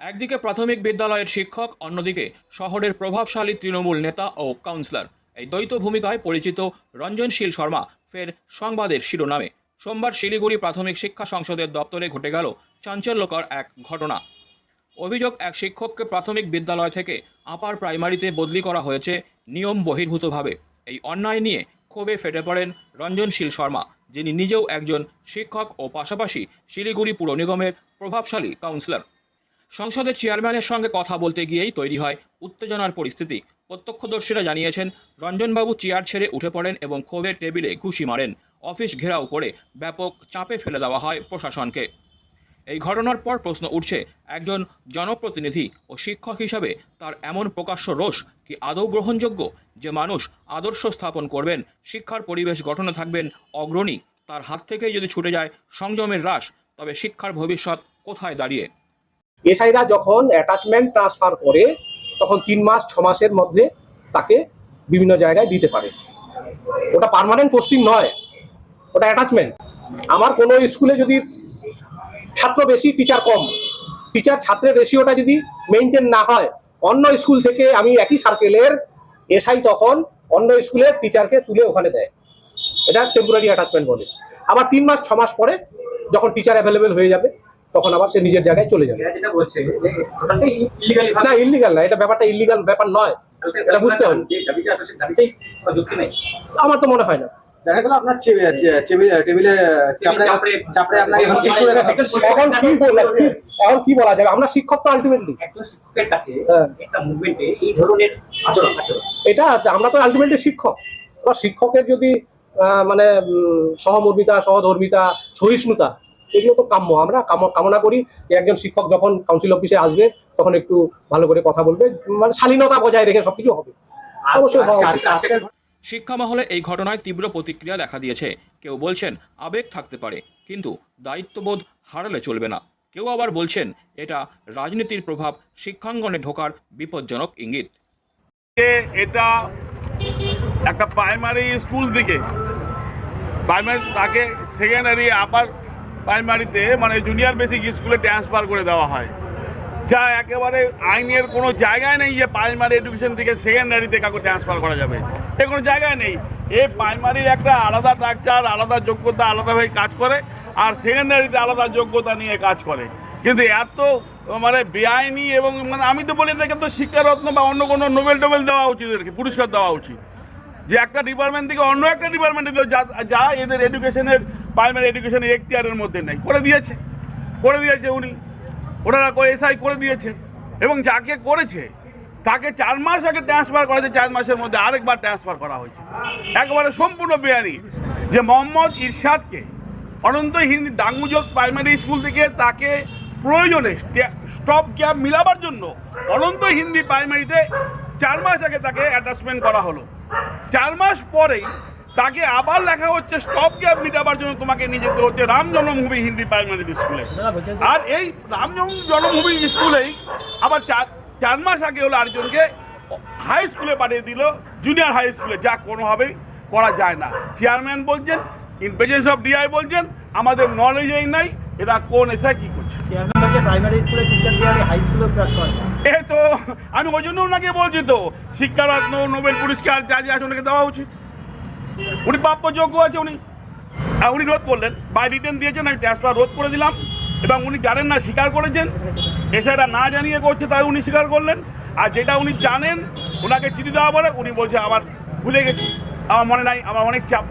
একদিকে প্রাথমিক বিদ্যালয়ের শিক্ষক, অন্যদিকে শহরের প্রভাবশালী তৃণমূল নেতা ও কাউন্সিলর। এই দ্বৈত ভূমিকায় পরিচিত রঞ্জনশীল শর্মা ফের সংবাদের শিরোনামে। সোমবার শিলিগুড়ি প্রাথমিক শিক্ষা সংসদের দপ্তরে ঘটে গেল চাঞ্চল্যকর এক ঘটনা। অভিযোগ, এক শিক্ষককে প্রাথমিক বিদ্যালয় থেকে আপার প্রাইমারিতে বদলি করা হয়েছে নিয়ম বহির্ভূতভাবে। এই অন্যায় নিয়ে ক্ষোভে ফেটে পড়েন রঞ্জনশীল শর্মা, যিনি নিজেও একজন শিক্ষক ও পাশাপাশি শিলিগুড়ি পুর নিগমের প্রভাবশালী কাউন্সিলর। সংসদের চেয়ারম্যানের সঙ্গে কথা বলতে গিয়েই তৈরি হয় উত্তেজনার পরিস্থিতি। প্রত্যক্ষদর্শীরা জানিয়েছেন, রঞ্জনবাবু চেয়ার ছেড়ে উঠে পড়েন এবং ক্ষোভের টেবিলে ঘুষি মারেন। অফিস ঘেরাও করে ব্যাপক চাপে ফেলে দেওয়া হয় প্রশাসনকে। এই ঘটনার পর প্রশ্ন উঠছে, একজন জনপ্রতিনিধি ও শিক্ষক হিসাবে তার এমন প্রকাশ্য রোষ কি আদৌ গ্রহণযোগ্য? যে মানুষ আদর্শ স্থাপন করবেন, শিক্ষার পরিবেশ গঠনে থাকবেন অগ্রণী, তার হাত থেকেই যদি ছুটে যায় সংযমের হ্রাস তবে শিক্ষার ভবিষ্যৎ কোথায় দাঁড়িয়ে? এসআইরা যখন অ্যাটাচমেন্ট ট্রান্সফার করে, তখন তিন মাস, ছ মাসের মধ্যে তাকে বিভিন্ন জায়গায় দিতে পারে। ওটা পার্মানেন্ট পোস্টিং নয়, ওটা অ্যাটাচমেন্ট আমার কোনো স্কুলে যদি ছাত্র বেশি টিচার কম টিচার ছাত্রের রেশিওটা যদি মেনটেন না হয়, অন্য স্কুল থেকে আমি একই সার্কেলের এসআই তখন অন্য স্কুলের টিচারকে তুলে ওখানে দেয়। এটা টেম্পোরারি অ্যাটাচমেন্ট বলে। আবার তিন মাস, ছ মাস পরে যখন টিচার অ্যাভেলেবেল হয়ে যাবে তখন আবার সে নিজের জায়গায় চলে যাবে। না ইলিগাল না এটা ব্যাপারটা ইলিগাল ব্যাপার নয়। এটা বুঝতে হবে। আমার তো মনে হয় না। দেখা গেল আপনার টেবিলে এখন কি বলা কি- এখন কি বলা যাবে? আমরা শিক্ষক তো আলটিমেটলি শিক্ষকের কাছে হ্যাঁ। একটা মুভমেন্টে এই ধরনের আচরণ আচরণ। এটা আমরা তো আলটিমেটলি শিক্ষক। শিক্ষকের যদি আহ, মানে সহমর্মিতা সহধর্মিতা সহিষ্ণুতা এগুলো তো কাম্য। আমরা কামনা করি যে একজন শিক্ষক যখন কাউন্সিল অফিসে আসবে তখন একটু ভালো করে কথা বলবে মানে শালীনতা বজায় রেখে সবকিছু হবে। অবশ্যই আজকের শিক্ষা মহলে এই ঘটনায় তীব্র প্রতিক্রিয়া দেখা দিয়েছে। কেউ বলছেন আবেগ থাকতে পারে কিন্তু দায়িত্ববোধ হারালে চলবে না। কেউ আবার বলছেন এটা রাজনীতির প্রভাব শিক্ষাঙ্গনে ঢোকার বিপজ্জনক ইঙ্গিত। এটা একটা প্রাইমারি স্কুল থেকে প্রাইমারি তাকে সেকেন্ডারি আপার প্রাইমারিতে মানে জুনিয়র বেসিক স্কুলে ট্রান্সফার করে দেওয়া হয়। যা একেবারে আইনের কোনো জায়গায় নেই যে প্রাইমারি এডুকেশন থেকে সেকেন্ডারিতে কাউকে ট্রান্সফার করা যাবে। এ কোনো জায়গায় নেই। এই প্রাইমারির একটা আলাদা ডাক্তার আলাদা যোগ্যতা, আলাদাভাবে কাজ করে, আর সেকেন্ডারিতে আলাদা যোগ্যতা নিয়ে কাজ করে। কিন্তু এত মানে বেআইনি এবং মানে আমি তো বলি এদেরকে তো শিক্ষারত্ন বা অন্য কোনো নোবেল টোবেল দেওয়া উচিত এদেরকে, পুরস্কার দেওয়া উচিত। যে একটা ডিপার্টমেন্ট থেকে অন্য একটা ডিপার্টমেন্টে যা যা এদের এডুকেশনের প্রাইমারি এডুকেশনের এখতিয়ারের মধ্যে নেই। করে দিয়েছে। করে দিয়েছে উনি। ওনারা এসআই করে দিয়েছে। এবং যাকে করেছে, তাকে চার মাস আগে ট্রান্সফার করা হয়েছে চার মাসের মধ্যে আরেকবার ট্রান্সফার করা হয়েছে। একবারে সম্পূর্ণ বেআইনি। যে মোহাম্মদ ইরশাদকে অনন্ত হিন্দি ডাঙ্গুজক প্রাইমারি স্কুল থেকে তাকে প্রয়োজনে স্টপ গ্যাপ মিলাবার জন্য অনন্ত হিন্দি প্রাইমারিতে চার মাস আগে তাকে অ্যাটাচমেন্ট করা হলো। চার মাস পরেই তাকে আবার লেখা হচ্ছে স্টপ গ্যাপ মিটাবার জন্য তোমাকে নিয়ে যেতে হচ্ছে রাম জন্মভূমি হিন্দি প্রাইমারি স্কুলে। আর এই রাম জন- জন্মভূমি স্কুলেই আবার চার চার মাস আগে হলো আরেকজনকে হাই স্কুলে পাঠিয়ে দিল জুনিয়র হাই স্কুলে যা কোনোভাবেই করা যায় না। চেয়ারম্যান বলছেন ইন প্রেজেন্স অফ ডিআই বলছেন আমাদের নলেজেই নাই এরা কোন এসে কি করছে? চেয়ারম্যান বলছে প্রাইমারি স্কুলে হাই স্কুলেও ক্লাস করা যায় এ তো আমি ওই জন্য ওনাকে বলছি তো শিক্ষারত্ন নোবেল পুরস্কার যা যা আছে ওনাকে দেওয়া উচিত। উনি প্রাপ্যযোগ্য আছে উনি। উনি রোধ করলেন। বাই রিটার্ন দিয়েছেন, আমি ট্রান্সফার রোধ করে দিলাম। এবং উনি জানেন না, স্বীকার করেছেন। এছাড়া না জানিয়ে করছে, তাই উনি স্বীকার করলেন। আর যেটা উনি জানেন ওনাকে চিঠি দেওয়া পরে উনি বলছে আবার ভুলে গেছি। আমার মনে নাই, আমার অনেক চাপ।